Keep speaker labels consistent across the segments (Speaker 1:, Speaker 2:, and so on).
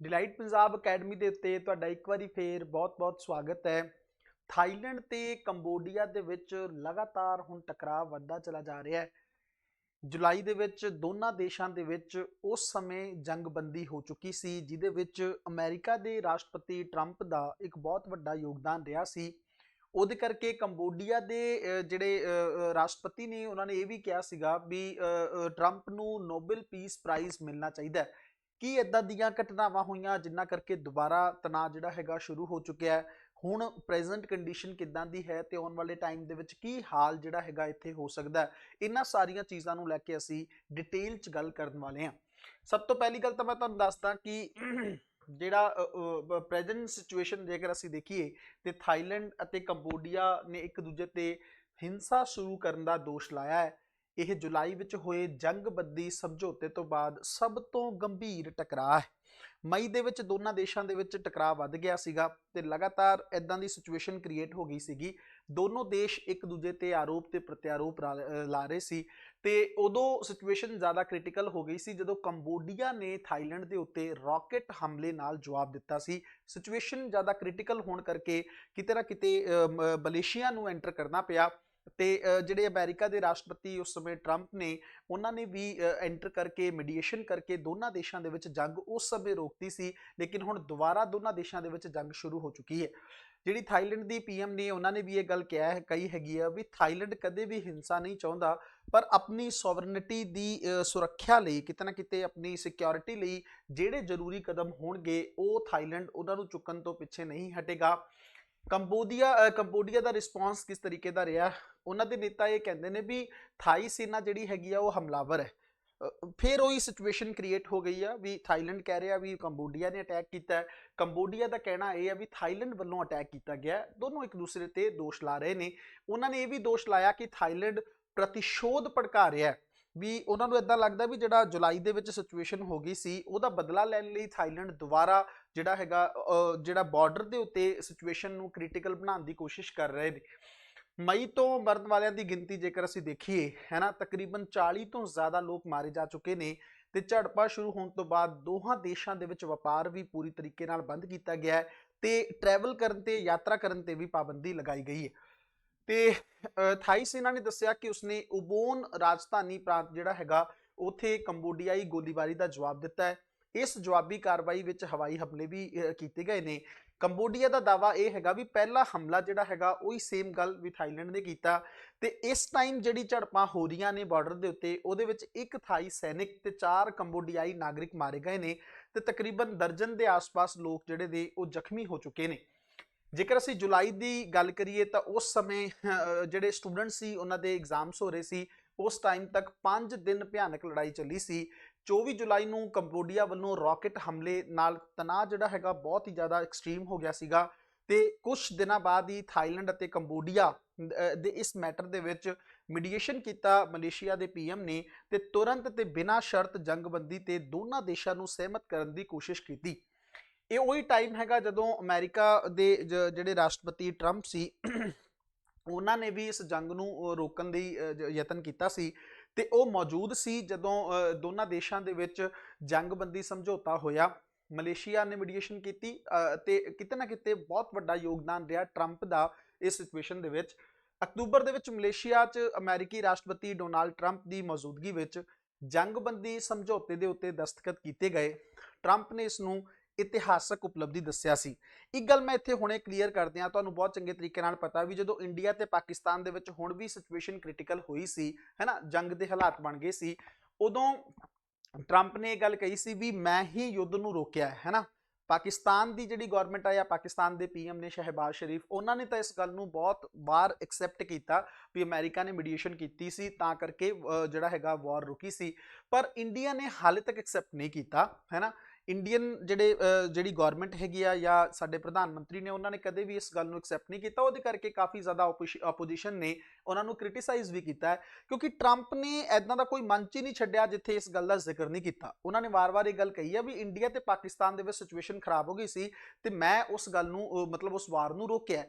Speaker 1: Delight Punjab academy ਦੇ ਉੱਤੇ ਤੁਹਾਡਾ ਇੱਕ ਵਾਰੀ ਫੇਰ ਬਹੁਤ-ਬਹੁਤ ਸਵਾਗਤ ਹੈ। ਥਾਈਲੈਂਡ ਤੇ ਕੰਬੋਡੀਆ ਦੇ ਵਿੱਚ ਲਗਾਤਾਰ ਹੁਣ ਟਕਰਾਅ ਵੱਧਦਾ ਚਲਾ ਜਾ ਰਿਹਾ ਹੈ। ਜੁਲਾਈ ਦੇ ਵਿੱਚ ਦੋਨਾਂ ਦੇਸ਼ਾਂ ਦੇ ਵਿੱਚ ਉਸ ਸਮੇਂ ਜੰਗਬੰਦੀ ਹੋ ਚੁੱਕੀ ਸੀ, ਜਿਹਦੇ ਵਿੱਚ ਅਮਰੀਕਾ ਦੇ ਰਾਸ਼ਟਰਪਤੀ ਟਰੰਪ ਦਾ ਇੱਕ ਬਹੁਤ ਵੱਡਾ ਯੋਗਦਾਨ ਰਿਹਾ ਸੀ। ਉਹਦੇ ਕਰਕੇ ਕੰਬੋਡੀਆ ਦੇ ਜਿਹੜੇ ਰਾਸ਼ਟਰਪਤੀ ਨੇ, ਉਹਨਾਂ ਨੇ ਇਹ ਵੀ ਕਿਹਾ ਸੀਗਾ ਵੀ ਟਰੰਪ ਨੂੰ ਨੋਬਲ ਪੀਸ ਪ੍ਰਾਈਜ਼ ਮਿਲਣਾ ਚਾਹੀਦਾ ਹੈ। ਕੀ ਇਦਾਂ ਦੀਆਂ ਘਟਨਾਵਾਂ ਹੋਈਆਂ ਜਿੰਨਾ ਕਰਕੇ ਦੁਬਾਰਾ ਤਣਾਅ ਜਿਹੜਾ ਹੈਗਾ ਸ਼ੁਰੂ ਹੋ ਚੁੱਕਿਆ ਹੈ? ਹੁਣ ਪ੍ਰੈਜ਼ੈਂਟ ਕੰਡੀਸ਼ਨ ਕਿੱਦਾਂ ਦੀ ਹੈ ਤੇ ਆਉਣ ਵਾਲੇ ਟਾਈਮ ਦੇ ਵਿੱਚ ਕੀ ਹਾਲ ਜਿਹੜਾ ਹੈਗਾ ਇੱਥੇ ਹੋ ਸਕਦਾ ਹੈ? ਇਹਨਾਂ ਸਾਰੀਆਂ ਚੀਜ਼ਾਂ ਨੂੰ ਲੈ ਕੇ ਅਸੀਂ ਡਿਟੇਲ 'ਚ ਗੱਲ ਕਰਨ ਵਾਲੇ ਹਾਂ। ਸਭ ਤੋਂ ਪਹਿਲੀ ਗੱਲ ਤਾਂ ਮੈਂ ਤੁਹਾਨੂੰ ਦੱਸਦਾ ਕਿ ਜਿਹੜਾ ਪ੍ਰੈਜ਼ੈਂਟ ਸਿਚੁਏਸ਼ਨ ਜੇਕਰ ਅਸੀਂ ਦੇਖੀਏ ਤੇ ਥਾਈਲੈਂਡ ਅਤੇ ਕੰਬੋਡੀਆ ਨੇ ਇੱਕ ਦੂਜੇ ਤੇ ਹਿੰਸਾ ਸ਼ੁਰੂ ਕਰਨ ਦਾ ਦੋਸ਼ ਲਾਇਆ ਹੈ। ਇਹ ਜੁਲਾਈ ਵਿੱਚ ਹੋਏ ਜੰਗਬੰਦੀ ਸਮਝੌਤੇ ਤੋਂ ਬਾਅਦ ਸਭ ਤੋਂ ਗੰਭੀਰ ਟਕਰਾਅ ਹੈ। ਮਈ ਦੇ ਵਿੱਚ ਦੋਨਾਂ ਦੇਸ਼ਾਂ ਦੇ ਵਿੱਚ ਟਕਰਾਅ ਵੱਧ ਗਿਆ ਸੀਗਾ ਤੇ ਲਗਾਤਾਰ ਇਦਾਂ ਦੀ ਸਿਚੁਏਸ਼ਨ ਕ੍ਰੀਏਟ ਹੋ ਗਈ ਸੀਗੀ। ਦੋਨੋਂ ਦੇਸ਼ ਇੱਕ ਦੂਜੇ ਤੇ ਆਰੋਪ ਤੇ ਪ੍ਰਤਿਆਰੋਪ ਰਾ- ਲਾ ਰਹੇ ਸੀ ਤੇ ਉਦੋਂ ਸਿਚੁਏਸ਼ਨ ਜ਼ਿਆਦਾ ਕ੍ਰਿਟੀਕਲ ਹੋ ਗਈ ਸੀ ਜਦੋਂ ਕੰਬੋਡੀਆ ਨੇ ਥਾਈਲੈਂਡ ਦੇ ਉੱਤੇ ਰਾਕੇਟ ਹਮਲੇ ਨਾਲ ਜਵਾਬ ਦਿੱਤਾ ਸੀ। ਸਿਚੁਏਸ਼ਨ ਜ਼ਿਆਦਾ ਕ੍ਰਿਟੀਕਲ ਹੋਣ ਕਰਕੇ ਕਿਤੇ ਨਾ ਕਿਤੇ ਮ- ਮਲੇਸ਼ੀਆ ਨੂੰ ਐਂਟਰ ਕਰਨਾ ਪਿਆ। ਤੇ ਜਿਹੜੇ ਅਮਰੀਕਾ ਦੇ ਰਾਸ਼ਟਰਪਤੀ ਉਸ ਸਮੇਂ ਟਰੰਪ ਨੇ, ਉਹਨਾਂ ਨੇ ਵੀ ਐਂਟਰ ਕਰਕੇ ਮੀਡੀਏਸ਼ਨ ਕਰਕੇ ਦੋਨਾਂ ਦੇਸ਼ਾਂ ਦੇ ਵਿੱਚ ਜੰਗ ਉਸ ਸਮੇਂ ਰੋਕਤੀ ਸੀ, ਲੇਕਿਨ ਹੁਣ ਦੁਬਾਰਾ ਦੋਨਾਂ ਦੇਸ਼ਾਂ ਦੇ ਵਿੱਚ ਜੰਗ ਸ਼ੁਰੂ ਹੋ ਚੁੱਕੀ ਹੈ। ਜਿਹੜੀ ਥਾਈਲੈਂਡ ਦੀ ਪੀਐਮ ਨੇ, ਉਹਨਾਂ ਨੇ ਵੀ ਇਹ ਗੱਲ ਕਿਹਾ ਹੈ, ਕਹੀ ਹੈਗੀ ਆ ਵੀ ਥਾਈਲੈਂਡ ਕਦੇ ਵੀ ਹਿੰਸਾ ਨਹੀਂ ਚਾਹੁੰਦਾ, ਪਰ ਆਪਣੀ ਸੋਵਰਨਿਟੀ ਦੀ ਸੁਰੱਖਿਆ ਲਈ, ਕਿਤੇ ਨਾ ਕਿਤੇ ਆਪਣੀ ਸਿਕਿਉਰਿਟੀ ਲਈ ਜਿਹੜੇ ਜ਼ਰੂਰੀ ਕਦਮ ਹੋਣਗੇ, ਉਹ ਥਾਈਲੈਂਡ ਉਹਨਾਂ ਨੂੰ ਚੁੱਕਣ ਤੋਂ ਪਿੱਛੇ ਨਹੀਂ ਹਟੇਗਾ। ਕੰਬੋਡੀਆ ਕੰਬੋਡੀਆ ਦਾ ਰਿਸਪਾਂਸ ਕਿਸ ਤਰੀਕੇ ਦਾ ਰਿਹਾ ਉਹਨਾਂ ਦੇ ਨੇਤਾ ਇਹ ਕਹਿੰਦੇ ਨੇ ਵੀ ਥਾਈ ਸੈਨਾ ਜਿਹੜੀ ਹੈਗੀ ਆ ਉਹ ਹਮਲਾਵਰ ਹੈ। ਫਿਰ ਉਹੀ ਸਿਚੁਏਸ਼ਨ ਕ੍ਰੀਏਟ ਹੋ ਗਈ ਆ ਵੀ ਥਾਈਲੈਂਡ ਕਹਿ ਰਿਹਾ ਵੀ ਕੰਬੋਡੀਆ ਨੇ ਅਟੈਕ ਕੀਤਾ ਕੰਬੋਡੀਆ ਦਾ ਕਹਿਣਾ ਇਹ ਆ ਵੀ ਥਾਈਲੈਂਡ ਵੱਲੋਂ ਅਟੈਕ ਕੀਤਾ ਗਿਆ ਦੋਨੋਂ ਇੱਕ ਦੂਸਰੇ ਤੇ ਦੋਸ਼ ਲਾ ਰਹੇ ਨੇ। ਉਹਨਾਂ ਨੇ ਇਹ ਵੀ ਦੋਸ਼ ਲਾਇਆ ਕਿ ਥਾਈਲੈਂਡ ਪ੍ਰਤੀਸ਼ੋਧ ਭੜਕਾ ਰਿਹਾ ਹੈ। ਵੀ ਉਹਨਾਂ ਨੂੰ ਇਦਾਂ ਲੱਗਦਾ ਵੀ ਜਿਹੜਾ ਜੁਲਾਈ ਦੇ ਵਿੱਚ ਸਿਚੁਏਸ਼ਨ ਹੋ ਗਈ ਸੀ, ਉਹਦਾ ਬਦਲਾ ਲੈਣ ਲਈ ਥਾਈਲੈਂਡ ਦੁਬਾਰਾ ਜਿਹੜਾ ਹੈਗਾ ਜਿਹੜਾ ਬਾਰਡਰ ਦੇ ਉੱਤੇ ਸਿਚੁਏਸ਼ਨ ਨੂੰ ਕ੍ਰਿਟੀਕਲ ਬਣਾਉਣ ਦੀ ਕੋਸ਼ਿਸ਼ ਕਰ ਰਹੇ ਨੇ। ਮਈ ਤੋਂ ਮਰਨ ਵਾਲਿਆਂ ਦੀ ਗਿਣਤੀ ਜੇਕਰ ਅਸੀਂ ਦੇਖੀਏ ਹੈ ਨਾ ਤਕਰੀਬਨ 40 ਤੋਂ ਜ਼ਿਆਦਾ ਲੋਕ ਮਾਰੇ ਜਾ ਚੁੱਕੇ ਨੇ ਤੇ ਝੜਪਾਂ ਸ਼ੁਰੂ ਹੋਣ ਤੋਂ ਬਾਅਦ ਦੋਹਾਂ ਦੇਸ਼ਾਂ ਦੇ ਵਿੱਚ ਵਪਾਰ ਵੀ ਪੂਰੀ ਤਰੀਕੇ ਨਾਲ ਬੰਦ ਕੀਤਾ ਗਿਆ ਹੈ ਤੇ ਟਰੈਵਲ ਕਰਨ ਤੇ ਯਾਤਰਾ ਕਰਨ ਤੇ ਵੀ ਪਾਬੰਦੀ ਲਗਾਈ ਗਈ ਹੈ। ਤੇ ਥਾਈ ਸੈਨਾ ਨੇ ਦੱਸਿਆ ਕਿ ਉਸਨੇ ਉਬੋਨ ਰਾਜਧਾਨੀ ਪ੍ਰਾਂਤ ਜਿਹੜਾ ਹੈਗਾ, ਉਥੇ ਕੰਬੋਡੀਆਈ ਗੋਲੀਬਾਰੀ ਦਾ ਜਵਾਬ ਦਿੱਤਾ ਹੈ। ਇਸ ਜਵਾਬੀ ਕਾਰਵਾਈ ਵਿੱਚ ਹਵਾਈ ਹਮਲੇ ਵੀ ਕੀਤੇ ਗਏ ਨੇ। ਕੰਬੋਡੀਆ ਦਾ ਦਾਵਾ ਇਹ ਹੈਗਾ ਵੀ ਪਹਿਲਾ ਹਮਲਾ ਜਿਹੜਾ ਹੈਗਾ ਉਹੀ ਸੇਮ ਗੱਲ ਵੀ ਥਾਈਲੈਂਡ ਨੇ ਕੀਤਾ ਤੇ ਇਸ ਟਾਈਮ ਜਿਹੜੀ ਝੜਪਾਂ ਹੋ ਰਹੀਆਂ ਨੇ ਬਾਰਡਰ ਦੇ ਉੱਤੇ, ਉਹਦੇ ਵਿੱਚ ਇੱਕ ਥਾਈ ਸੈਨਿਕ ਤੇ ਚਾਰ ਕੰਬੋਡੀਆਈ ਨਾਗਰਿਕ ਮਾਰੇ ਗਏ ਨੇ ਤੇ ਤਕਰੀਬਨ ਦਰਜਨ ਦੇ ਆਸ-ਪਾਸ ਲੋਕ ਜਿਹੜੇ ਨੇ ਉਹ ਜ਼ਖਮੀ ਹੋ ਚੁੱਕੇ ਨੇ। ਜੇਕਰ ਅਸੀਂ ਜੁਲਾਈ ਦੀ ਗੱਲ ਕਰੀਏ ਤਾਂ ਉਸ ਸਮੇਂ ਜਿਹੜੇ ਸਟੂਡੈਂਟ ਸੀ, ਉਹਨਾਂ ਦੇ ਐਗਜ਼ਾਮਸ ਹੋ ਰਹੇ ਸੀ, ਉਸ ਟਾਈਮ ਤੱਕ 5 ਦਿਨ ਭਿਆਨਕ ਲੜਾਈ ਚੱਲੀ ਸੀ 24 ਜੁਲਾਈ ਨੂੰ ਕੰਬੋਡੀਆ ਵੱਲੋਂ ਰਾਕੇਟ ਹਮਲੇ ਨਾਲ ਤਣਾਅ ਜਿਹੜਾ ਹੈਗਾ ਬਹੁਤ ਹੀ ਜ਼ਿਆਦਾ ਐਕਸਟ੍ਰੀਮ ਹੋ ਗਿਆ ਸੀਗਾ ਤੇ ਕੁਝ ਦਿਨਾਂ ਬਾਅਦ ਹੀ ਥਾਈਲੈਂਡ ਅਤੇ ਕੰਬੋਡੀਆ ਦੇ ਇਸ ਮੈਟਰ ਦੇ ਵਿੱਚ ਮੀਡੀਏਸ਼ਨ ਕੀਤਾ ਮਲੇਸ਼ੀਆ ਦੇ ਪੀਐਮ ਨੇ ਤੇ ਤੁਰੰਤ ਤੇ ਬਿਨਾਂ ਸ਼ਰਤ ਜੰਗਬੰਦੀ ਤੇ ਦੋਨਾਂ ਦੇਸ਼ਾਂ ਨੂੰ ਸਹਿਮਤ ਕਰਨ ਦੀ ਕੋਸ਼ਿਸ਼ ਕੀਤੀ। ਇਹ ਉਹੀ ਟਾਈਮ ਹੈਗਾ ਜਦੋਂ ਅਮਰੀਕਾ ਦੇ ਜਿਹੜੇ ਰਾਸ਼ਟਰਪਤੀ ਟਰੰਪ ਸੀ, ਉਹਨਾਂ ਨੇ ਵੀ ਇਸ ਜੰਗ ਨੂੰ ਰੋਕਣ ਦੀ ਜ- ਯਤਨ ਕੀਤਾ ਸੀ। ਤੇ ਉਹ ਮੌਜੂਦ ਸੀ ਜਦੋਂ ਦੋਨਾਂ ਦੇਸ਼ਾਂ ਦੇ ਵਿੱਚ ਜੰਗਬੰਦੀ ਸਮਝੌਤਾ ਹੋਇਆ। ਮਲੇਸ਼ੀਆ ਨੇ ਮੀਡੀਏਸ਼ਨ ਕੀਤੀ ਅਹ, ਤੇ ਕਿਤੇ ਨਾ ਕਿਤੇ ਬਹੁਤ ਵੱਡਾ ਯੋਗਦਾਨ ਰਿਹਾ ਟਰੰਪ ਦਾ ਇਸ ਸਿਚੁਏਸ਼ਨ ਦੇ ਵਿੱਚ। ਅਕਤੂਬਰ ਦੇ ਵਿੱਚ ਮਲੇਸ਼ੀਆ 'ਚ ਅਮਰੀਕੀ ਰਾਸ਼ਟਰਪਤੀ ਡੋਨਾਲਡ ਟਰੰਪ ਦੀ ਮੌਜੂਦਗੀ ਵਿੱਚ ਜੰਗਬੰਦੀ ਸਮਝੌਤੇ ਦੇ ਉੱਤੇ ਦਸਤਖਤ ਕੀਤੇ ਗਏ। ਟਰੰਪ ਨੇ ਇਸ ਨੂੰ ਇਤਿਹਾਸਕ ਉਪਲਬਧੀ ਦੱਸਿਆ ਸੀ। ਇੱਕ ਗੱਲ ਮੈਂ ਇੱਥੇ ਹੁਣੇ ਕਲੀਅਰ ਕਰ ਦਿਆਂ ਤੁਹਾਨੂੰ ਬਹੁਤ ਚੰਗੇ ਤਰੀਕੇ ਨਾਲ ਪਤਾ ਵੀ ਜਦੋਂ ਇੰਡੀਆ ਤੇ ਪਾਕਿਸਤਾਨ ਦੇ ਵਿੱਚ ਹੁਣ ਵੀ ਸਿਚੁਏਸ਼ਨ ਕ੍ਰਿਟੀਕਲ ਹੋਈ ਸੀ, ਹੈਨਾ, ਜੰਗ ਦੇ ਹਾਲਾਤ ਬਣ ਗਏ ਸੀ, ਉਦੋਂ ਟਰੰਪ ਨੇ ਇਹ ਗੱਲ ਕਹੀ ਸੀ ਵੀ ਮੈਂ ਹੀ ਯੁੱਧ ਨੂੰ ਰੋਕਿਆ ਹੈ ਹੈਨਾ। ਪਾਕਿਸਤਾਨ ਦੀ ਜਿਹੜੀ ਗਵਰਨਮੈਂਟ ਆ ਜਾਂ ਪਾਕਿਸਤਾਨ ਦੇ ਪੀਐਮ ਨੇ ਸ਼ਹਿਬਾਜ਼ ਸ਼ਰੀਫ, ਉਹਨਾਂ ਨੇ ਤਾਂ ਇਸ ਗੱਲ ਨੂੰ ਬਹੁਤ ਵਾਰ ਐਕਸੈਪਟ ਕੀਤਾ ਵੀ ਅਮਰੀਕਾ ਨੇ ਮੀਡੀਏਸ਼ਨ ਕੀਤੀ ਸੀ, ਤਾਂ ਕਰਕੇ ਜਿਹੜਾ ਹੈਗਾ ਵਾਰ ਰੁਕੀ ਸੀ। ਪਰ ਇੰਡੀਆ ਨੇ ਹਾਲੇ ਤੱਕ ਐਕਸੈਪਟ ਨਹੀਂ ਕੀਤਾ, ਹੈਨਾ। ਇੰਡੀਅਨ ਜਿਹੜੇ ਜਿਹੜੀ ਗਵਰਨਮੈਂਟ ਹੈਗੀ ਆ ਜਾਂ ਸਾਡੇ ਪ੍ਰਧਾਨ ਮੰਤਰੀ ਨੇ, ਉਹਨਾਂ ਨੇ ਕਦੇ ਵੀ ਇਸ ਗੱਲ ਨੂੰ ਐਕਸੈਪਟ ਨਹੀਂ ਕੀਤਾ। ਉਹਦੇ ਕਰਕੇ ਕਾਫੀ ਜ਼ਿਆਦਾ ਆਪੋਜੀਸ਼ਨ ਨੇ ਉਹਨਾਂ ਨੂੰ ਕ੍ਰਿਟਿਸਾਈਜ਼ ਵੀ ਕੀਤਾ ਕਿਉਂਕਿ ਟਰੰਪ ਨੇ ਐਦਾਂ ਦਾ ਕੋਈ ਮੰਚ ਹੀ ਨਹੀਂ ਛੱਡਿਆ ਜਿੱਥੇ ਇਸ ਗੱਲ ਦਾ ਜ਼ਿਕਰ ਨਹੀਂ ਕੀਤਾ। ਉਹਨਾਂ ਨੇ ਵਾਰ-ਵਾਰ ਇਹ ਗੱਲ ਕਹੀ ਆ ਵੀ ਇੰਡੀਆ ਤੇ ਪਾਕਿਸਤਾਨ ਦੇ ਵਿੱਚ ਸਿਚੁਏਸ਼ਨ ਖਰਾਬ ਹੋ ਗਈ ਸੀ ਤੇ ਮੈਂ ਉਸ ਗੱਲ ਨੂੰ ਮਤਲਬ ਉਸ ਵਾਰ ਨੂੰ ਰੋਕਿਆ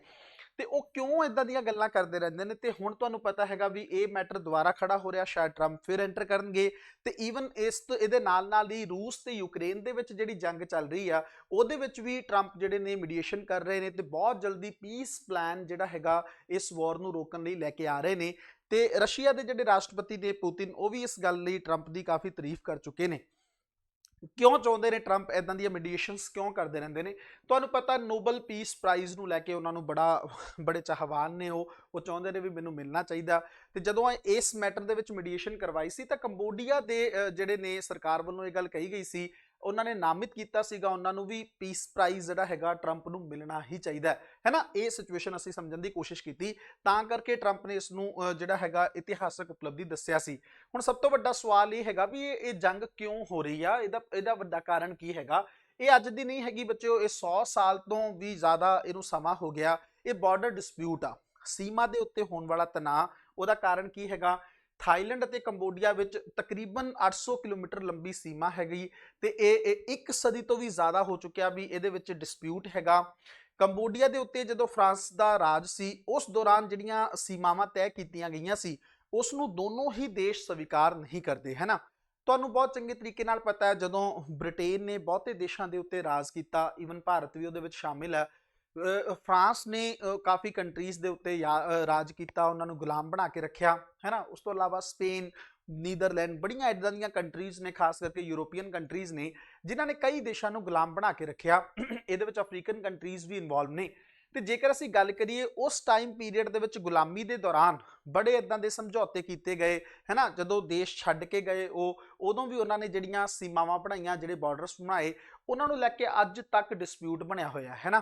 Speaker 1: ਤੇ ਉਹ ਕਿਉਂ ਇਦਾਂ ਦੀਆਂ ਗੱਲਾਂ ਕਰਦੇ ਰਹਿੰਦੇ ਨੇ? ਤੇ ਹੁਣ ਤੁਹਾਨੂੰ ਪਤਾ ਹੈਗਾ ਵੀ ਇਹ ਮੈਟਰ ਦੁਬਾਰਾ ਖੜਾ ਹੋ ਰਿਹਾ, ਸ਼ਾਇਦ ਟਰੰਪ ਫਿਰ ਐਂਟਰ ਕਰਨਗੇ ਤੇ ਈਵਨ ਇਸ ਤੋਂ ਇਹਦੇ ਨਾਲ ਨਾਲ ਹੀ ਰੂਸ ਤੇ ਯੂਕਰੇਨ ਦੇ ਵਿੱਚ ਜਿਹੜੀ ਜੰਗ ਚੱਲ ਰਹੀ ਆ, ਉਹਦੇ ਵਿੱਚ ਵੀ ਟਰੰਪ ਜਿਹੜੇ ਨੇ ਮੀਡੀਏਸ਼ਨ ਕਰ ਰਹੇ ਨੇ ਤੇ ਬਹੁਤ ਜਲਦੀ ਪੀਸ ਪਲਾਨ ਜਿਹੜਾ ਹੈਗਾ ਇਸ ਵਾਰ ਨੂੰ ਰੋਕਣ ਲਈ ਲੈ ਕੇ ਆ ਰਹੇ ਨੇ ਤੇ ਰਸ਼ੀਆ ਦੇ ਜਿਹੜੇ ਰਾਸ਼ਟਰਪਤੀ ਨੇ ਪੁਤਿਨ ਉਹ ਵੀ ਇਸ ਗੱਲ ਲਈ ਟਰੰਪ ਦੀ ਕਾਫੀ ਤਾਰੀਫ ਕਰ ਚੁੱਕੇ ਨੇ। ਕਿਉਂ ਚਾਹੁੰਦੇ ਨੇ ਟਰੰਪ ਇਦਾਂ ਦੀਆਂ ਮੀਡੀਏਸ਼ਨਸ ਕਿਉਂ ਕਰਦੇ ਰਹਿੰਦੇ ਨੇ? ਤੁਹਾਨੂੰ ਪਤਾ ਨੋਬਲ ਪੀਸ ਪ੍ਰਾਈਜ਼ ਨੂੰ ਲੈ ਕੇ ਉਹਨਾਂ ਨੂੰ ਬੜਾ, ਬੜੇ ਚਾਹਵਾਨ ਨੇ ਉਹ। ਉਹ ਚਾਹੁੰਦੇ ਨੇ ਵੀ ਮੈਨੂੰ ਮਿਲਣਾ ਚਾਹੀਦਾ। ਤੇ ਜਦੋਂ ਇਹ, ਇਸ ਮੈਟਰ ਦੇ ਵਿੱਚ ਮੀਡੀਏਸ਼ਨ ਕਰਵਾਈ ਸੀ ਤਾਂ ਕੰਬੋਡੀਆ ਦੇ ਜਿਹੜੇ ਨੇ ਸਰਕਾਰ ਵੱਲੋਂ ਇਹ ਗੱਲ ਕਹੀ ਗਈ ਸੀ ਉਹਨਾਂ ਨੇ ਨਾਮਿਤ ਕੀਤਾ ਸੀਗਾ, ਉਹਨਾਂ ਨੂੰ ਵੀ ਪੀਸ ਪ੍ਰਾਈਜ਼ ਜਿਹੜਾ ਹੈਗਾ ਟਰੰਪ ਨੂੰ ਮਿਲਣਾ ਹੀ ਚਾਹੀਦਾ ਹੈ। ਹੈਨਾ ਇਹ ਸਿਚੁਏਸ਼ਨ ਅਸੀਂ ਸਮਝਣ ਦੀ ਕੋਸ਼ਿਸ਼ ਕੀਤੀ। ਤਾਂ ਕਰਕੇ ਟਰੰਪ ਨੇ ਇਸ ਨੂੰ ਜਿਹੜਾ ਹੈਗਾ ਇਤਿਹਾਸਕ ਉਪਲਬਧੀ ਦੱਸਿਆ ਸੀ। ਹੁਣ ਸਭ ਤੋਂ ਵੱਡਾ ਸਵਾਲ ਇਹ ਹੈਗਾ ਵੀ ਇਹ ਇਹ ਜੰਗ ਕਿਉਂ ਹੋ ਰਹੀ ਆ? ਇਹਦਾ ਇਹਦਾ ਵੱਡਾ ਕਾਰਨ ਕੀ ਹੈਗਾ? ਇਹ ਅੱਜ ਦੀ ਨਹੀਂ ਹੈਗੀ ਬੱਚਿਓ, ਇਹ 100 ਸਾਲ ਤੋਂ ਵੀ ਜ਼ਿਆਦਾ ਇਹਨੂੰ ਸਮਾਂ ਹੋ ਗਿਆ। ਇਹ ਬਾਰਡਰ ਡਿਸਪਿਊਟ ਆ। ਸੀਮਾ ਦੇ ਉੱਤੇ ਹੋਣ ਵਾਲਾ ਤਣਾਅ, ਉਹਦਾ ਕਾਰਨ ਕੀ ਹੈਗਾ? ਥਾਈਲੈਂਡ ਅਤੇ ਕੰਬੋਡੀਆ ਵਿੱਚ ਤਕਰੀਬਨ 800 ਕਿਲੋਮੀਟਰ ਲੰਬੀ ਸੀਮਾ ਹੈਗੀ ਤੇ ਇਹ ਇੱਕ ਸਦੀ ਤੋਂ ਵੀ ਜ਼ਿਆਦਾ ਹੋ ਚੁੱਕਿਆ ਵੀ ਇਹਦੇ ਵਿੱਚ ਡਿਸਪਿਊਟ ਹੈਗਾ। ਕੰਬੋਡੀਆ ਦੇ ਉੱਤੇ ਜਦੋਂ ਫਰਾਂਸ ਦਾ ਰਾਜ ਸੀ, ਉਸ ਦੌਰਾਨ ਜਿਹੜੀਆਂ ਸੀਮਾਵਾਂ ਤੈਅ ਕੀਤੀਆਂ ਗਈਆਂ ਸੀ ਉਸ ਨੂੰ ਦੋਨੋਂ ਹੀ ਦੇਸ਼ ਸਵੀਕਾਰ ਨਹੀਂ ਕਰਦੇ, ਹੈ ਨਾ? ਤੁਹਾਨੂੰ ਬਹੁਤ ਚੰਗੇ ਤਰੀਕੇ ਨਾਲ ਪਤਾ ਹੈ, ਜਦੋਂ ਬ੍ਰਿਟੇਨ ਨੇ ਬਹੁਤੇ ਦੇਸ਼ਾਂ ਦੇ ਉੱਤੇ ਰਾਜ ਕੀਤਾ, ਈਵਨ ਭਾਰਤ ਵੀ ਉਹਦੇ ਵਿੱਚ ਸ਼ਾਮਿਲ ਹੈ ਫਰਾਂਸ ਨੇ ਕਾਫੀ ਕੰਟਰੀਜ਼ ਦੇ ਉੱਤੇ ਯਾ- ਰਾਜ ਕੀਤਾ, ਉਹਨਾਂ ਨੂੰ ਗੁਲਾਮ ਬਣਾ ਕੇ ਰੱਖਿਆ, ਹੈ ਨਾ? ਉਸ ਤੋਂ ਇਲਾਵਾ ਸਪੇਨ, ਨੀਦਰਲੈਂਡ, ਬੜੀਆਂ ਇਦਾਂ ਦੀਆਂ ਕੰਟਰੀਜ਼ ਨੇ, ਖਾਸ ਕਰਕੇ ਯੂਰੋਪੀਅਨ ਕੰਟਰੀਜ਼ ਨੇ, ਜਿਨ੍ਹਾਂ ਨੇ ਕਈ ਦੇਸ਼ਾਂ ਨੂੰ ਗੁਲਾਮ ਬਣਾ ਕੇ ਰੱਖਿਆ। ਇਹਦੇ ਵਿੱਚ ਅਫਰੀਕਨ ਕੰਟਰੀਜ਼ ਵੀ ਇਨਵੋਲਵ ਨੇ। ਤੇ ਜੇਕਰ ਅਸੀਂ ਗੱਲ ਕਰੀਏ, ਉਸ ਟਾਈਮ ਪੀਰੀਅਡ ਦੇ ਵਿੱਚ ਗੁਲਾਮੀ ਦੇ ਦੌਰਾਨ ਬੜੇ ਇਦਾਂ ਦੇ ਸਮਝੌਤੇ ਕੀਤੇ ਗਏ ਹੈਨਾ ਜਦੋਂ ਦੇਸ਼ ਛੱਡ ਕੇ ਗਏ, ਉਹ, ਉਦੋਂ ਵੀ ਉਹਨਾਂ ਨੇ ਜਿਹੜੀਆਂ ਸੀਮਾਵਾਂ ਬਣਾਈਆਂ, ਜਿਹੜੇ ਬਾਰਡਰਸ ਬਣਾਏ, ਉਹਨਾਂ ਨੂੰ ਲੈ ਕੇ ਅੱਜ ਤੱਕ ਡਿਸਪਿਊਟ ਬਣਿਆ ਹੋਇਆ, ਹੈ ਨਾ?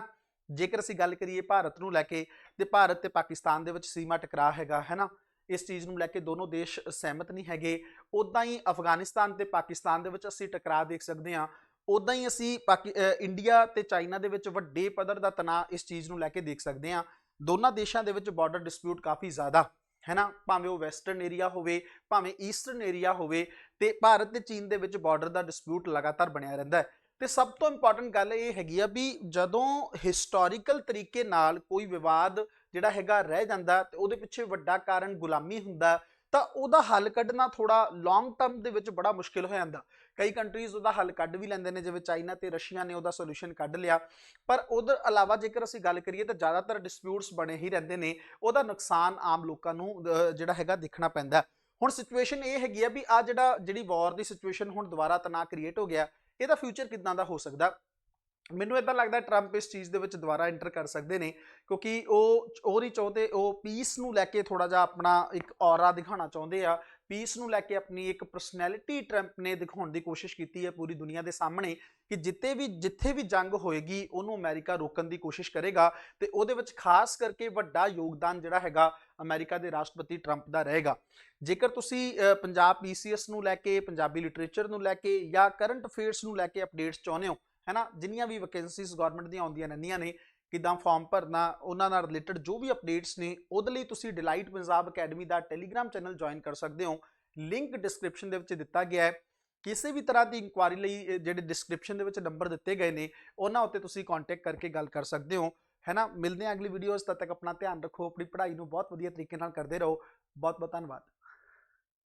Speaker 1: ਜੇਕਰ ਅਸੀਂ ਗੱਲ ਕਰੀਏ ਭਾਰਤ ਨੂੰ ਲੈ ਕੇ, ਤੇ ਭਾਰਤ ਤੇ ਪਾਕਿਸਤਾਨ ਦੇ ਵਿੱਚ ਸੀਮਾ ਟਕਰਾਅ ਹੈਗਾ, ਹੈ ਨਾ? ਇਸ ਚੀਜ਼ ਨੂੰ ਲੈ ਕੇ ਦੋਨੋਂ ਦੇਸ਼ ਸਹਿਮਤ ਨਹੀਂ ਹੈਗੇ। ਉਦਾਂ ਹੀ ਅਫਗਾਨਿਸਤਾਨ ਤੇ ਪਾਕਿਸਤਾਨ ਦੇ ਵਿੱਚ ਅਸੀਂ ਟਕਰਾਅ ਦੇਖ ਸਕਦੇ ਹਾਂ। ਉਦਾਂ ਹੀ ਅਸੀਂ ਪਾਕਿ ਇੰਡੀਆ ਤੇ ਚਾਈਨਾ ਦੇ ਵਿੱਚ ਵੱਡੇ ਪੱਧਰ ਦਾ ਤਣਾਅ ਇਸ ਚੀਜ਼ ਨੂੰ ਲੈ ਕੇ ਦੇਖ ਸਕਦੇ ਹਾਂ। ਦੋਨਾਂ ਦੇਸ਼ਾਂ ਦੇ ਵਿੱਚ ਬਾਰਡਰ ਡਿਸਪਿਊਟ ਕਾਫੀ ਜ਼ਿਆਦਾ, ਹੈ ਨਾ? ਭਾਵੇਂ ਉਹ ਵੈਸਟਰਨ ਏਰੀਆ ਹੋਵੇ, ਭਾਵੇਂ ਈਸਟਰਨ ਏਰੀਆ ਹੋਵੇ, ਤੇ ਭਾਰਤ ਤੇ ਚੀਨ ਦੇ ਵਿੱਚ ਬਾਰਡਰ ਦਾ ਡਿਸਪਿਊਟ ਲਗਾਤਾਰ ਬਣਿਆ ਰਹਿੰਦਾ ਹੈ। ਤੇ ਸਭ ਤੋਂ ਇੰਪੋਰਟੈਂਟ ਗੱਲ ਇਹ ਹੈਗੀ ਆ ਵੀ ਜਦੋਂ ਹਿਸਟੋਰੀਕਲ ਤਰੀਕੇ ਨਾਲ ਕੋਈ ਵਿਵਾਦ ਜਿਹੜਾ ਹੈਗਾ ਰਹਿ ਜਾਂਦਾ ਤੇ ਉਹਦੇ ਪਿੱਛੇ ਵੱਡਾ ਕਾਰਨ ਗੁਲਾਮੀ ਹੁੰਦਾ, ਤਾਂ ਉਹਦਾ ਹੱਲ ਕੱਢਣਾ ਥੋੜਾ ਲੌਂਗ ਟਰਮ ਦੇ ਵਿੱਚ ਬੜਾ ਮੁਸ਼ਕਿਲ ਹੋ ਜਾਂਦਾ। ਕਈ ਕੰਟਰੀਜ਼ ਉਹਦਾ ਹੱਲ ਕੱਢ ਵੀ ਲੈਂਦੇ ਨੇ, ਜਿਵੇਂ ਚਾਈਨਾ ਤੇ ਰਸ਼ੀਆ ਨੇ ਉਹਦਾ ਸੋਲੂਸ਼ਨ ਕੱਢ ਲਿਆ। ਪਰ ਉਧਰ ਇਲਾਵਾ ਜੇਕਰ ਅਸੀਂ ਗੱਲ ਕਰੀਏ ਤਾਂ ਜ਼ਿਆਦਾਤਰ ਡਿਸਪਿਊਟਸ ਬਣੇ ਹੀ ਰਹਿੰਦੇ ਨੇ, ਉਹਦਾ ਨੁਕਸਾਨ ਆਮ ਲੋਕਾਂ ਨੂੰ ਜਿਹੜਾ ਹੈਗਾ ਦੇਖਣਾ ਪੈਂਦਾ। ਹੁਣ ਸਿਚੁਏਸ਼ਨ ਇਹ ਹੈਗੀ ਆ ਵੀ ਆ ਜਿਹੜਾ ਜਿਹੜੀ ਵਾਰ ਦੀ ਸਿਚੁਏਸ਼ਨ ਹੁਣ ਦੁਬਾਰਾ ਤਣਾਅ ਕ੍ਰੀਏਟ ਹੋ ਗਿਆ ਇਹਦਾ ਫਿਊਚਰ ਕਿਦਾਂ ਦਾ ਹੋ ਸਕਦਾ? ਮੈਨੂੰ ਇਦਾਂ ਲੱਗਦਾ ਟਰੰਪ ਇਸ ਚੀਜ਼ ਦੇ ਵਿੱਚ ਦੁਬਾਰਾ ਐਂਟਰ ਕਰ ਸਕਦੇ ਨੇ ਕਿਉਂਕਿ ਉਹ ਉਹ ਨਹੀਂ ਚਾਹੁੰਦੇ ਉਹ ਪੀਸ ਨੂੰ ਲੈ ਕੇ ਥੋੜਾ ਜਿਹਾ ਆਪਣਾ ਇੱਕ ਔਰਾ ਦਿਖਾਉਣਾ ਚਾਹੁੰਦੇ ਆ। ਪੀਸ ਨੂੰ ਲੈ ਕੇ ਆਪਣੀ ਇੱਕ ਪਰਸਨੈਲਿਟੀ ਟਰੰਪ ਨੇ ਦਿਖਾਉਣ ਦੀ ਕੋਸ਼ਿਸ਼ ਕੀਤੀ ਹੈ ਪੂਰੀ ਦੁਨੀਆ ਦੇ ਸਾਹਮਣੇ ਕਿ ਜਿੱਤੇ ਵੀ ਜਿੱਥੇ ਵੀ ਜੰਗ ਹੋਏਗੀ ਉਹਨੂੰ ਅਮਰੀਕਾ ਰੋਕਣ ਦੀ ਕੋਸ਼ਿਸ਼ ਕਰੇਗਾ ਤੇ ਉਹਦੇ ਵਿੱਚ ਖਾਸ ਕਰਕੇ ਵੱਡਾ ਯੋਗਦਾਨ ਜਿਹੜਾ ਹੈਗਾ ਅਮਰੀਕਾ ਦੇ ਰਾਸ਼ਟਰਪਤੀ ਟਰੰਪ ਦਾ ਰਹੇਗਾ। ਜੇਕਰ ਤੁਸੀਂ ਅ, ਪੰਜਾਬ ਪੀਸੀਐਸ ਨੂੰ ਲੈ ਕੇ ਪੰਜਾਬੀ ਲਿਟਰੇਚਰ ਨੂੰ ਲੈ ਕੇ ਜਾਂ ਕਰੰਟ ਅਫੇਅਰਸ ਨੂੰ ਲੈ ਕੇ ਅਪਡੇਟਸ ਚਾਹੁੰਦੇ ਹੋ ਹੈਨਾ? ਜਿੰਨੀਆਂ ਵੀ ਵੈਕੈਂਸੀਜ਼ ਗਵਰਨਮੈਂਟ ਦੀਆਂ ਆਉਂਦੀਆਂ ਰਹਿੰਦੀਆਂ ਨੇ, ਕਿਦਾਂ ਫਾਰਮ ਭਰਨਾ, ਉਹਨਾਂ ਨਾਲ ਰਿਲੇਟਡ ਜੋ ਵੀ ਅਪਡੇਟਸ ਨੇ, ਉਹਦੇ ਲਈ ਤੁਸੀਂ ਡਿਲਾਈਟ ਪੰਜਾਬ ਅਕੈਡਮੀ ਦਾ ਟੈਲੀਗ੍ਰam ਚੈਨਲ ਜੁਆਇਨ ਕਰ ਸਕਦੇ ਹੋ। ਲਿੰਕ ਡਿਸਕ੍ਰਿਪਸ਼ਨ ਦੇ ਵਿੱਚ ਦਿੱਤਾ ਗਿਆ ਹੈ। ਕਿਸੇ ਵੀ ਤਰ੍ਹਾਂ ਦੀ ਇਨਕੁਆਇਰੀ ਲਈ ਜਿਹੜੇ ਡਿਸਕ੍ਰਿਪਸ਼ਨ ਦੇ ਵਿੱਚ ਨੰਬਰ ਦਿੱਤੇ ਗਏ ਨੇ, ਉਹਨਾਂ ਉੱਤੇ ਤੁਸੀਂ ਕੰਟੈਕਟ ਕਰਕੇ ਗੱਲ ਕਰ ਸਕਦੇ ਹੋ। ਹੈਨਾ? ਮਿਲਦੇ ਹਾਂ ਅਗਲੀ ਵੀਡੀਓਜ਼ ਤਦ ਤੱਕ ਆਪਣਾ ਧਿਆਨ ਰੱਖੋ, ਆਪਣੀ ਪੜ੍ਹਾਈ ਨੂੰ ਬਹੁਤ ਵਧੀਆ ਤਰੀਕੇ ਨਾਲ ਕਰਦੇ ਰਹੋ। ਬਹੁਤ ਬਹੁਤ ਧੰਨਵਾਦ।